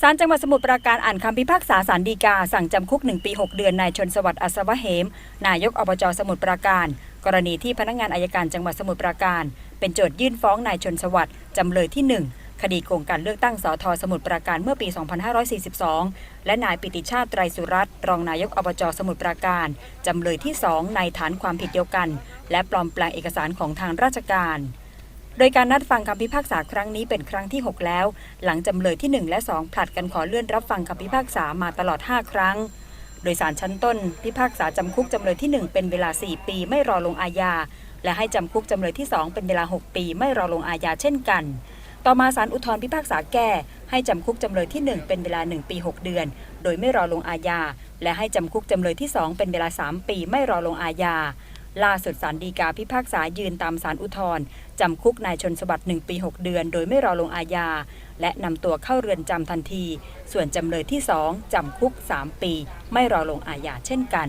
ศาลจังหวัดสมุทรปราการอ่านคำพิพากษาศาลฎีกา สั่งจำคุก 1 ปี 6 เดือนนายชนสวัสดิ์อัศวะเหม นายกอบจสมุทรปราการ กรณีที่พนักงานอายการจังหวัดสมุทรปราการ เป็นโจทยื่นฟ้องนายชนสวัสดิ์จำเลยที่ 1 คดีโกงการเลือกตั้งสทสมุทรปราการเมื่อปี 2542 และนายปิติชาติไตรสุรัตน์รองนายกอบจสมุทรปราการจำเลยที่ 2 ในฐานความผิดเดียวกัน และปลอมแปลงเอกสารของทางราชการ โดยการนัดฟังคำพิพากษาครั้งนี้เป็นครั้งที่ 6 แล้ว หลังจำเลยที่ 1 และ 2 ผลัดกันขอเลื่อนรับฟังคำพิพากษามาตลอด 5 ครั้ง โดยสารชั้นต้น พิพากษาจำคุกจำเลยที่ 1 เป็นเวลา 4 ปีไม่รอลงอาญา และให้จำคุกจำเลยที่ 2 เป็นเวลา 6 ปีไม่รอลงอาญาเช่นกัน ต่อมาศาลอุทธรพิพากษาแก้ ให้จำคุกจำเลยที่ 1 เป็นเวลา 1 ปี 6 เดือน โดยไม่รอลงอาญา และให้จำคุกจำเลยที่ 2 เป็นเวลา 3 ปีไม่รอลงอาญา ล่าสุดสารดีกาพิพากษายืนตามสารอุทธร์จำคุกนายชนสวัสดิ์1ปี 6 เดือน โดยไม่รอลงอาญา และนำตัวเข้าเรือนจำทันที ส่วนจำเลยที่สองจำคุก 3 ปี ไม่รอลงอาญาเช่นกัน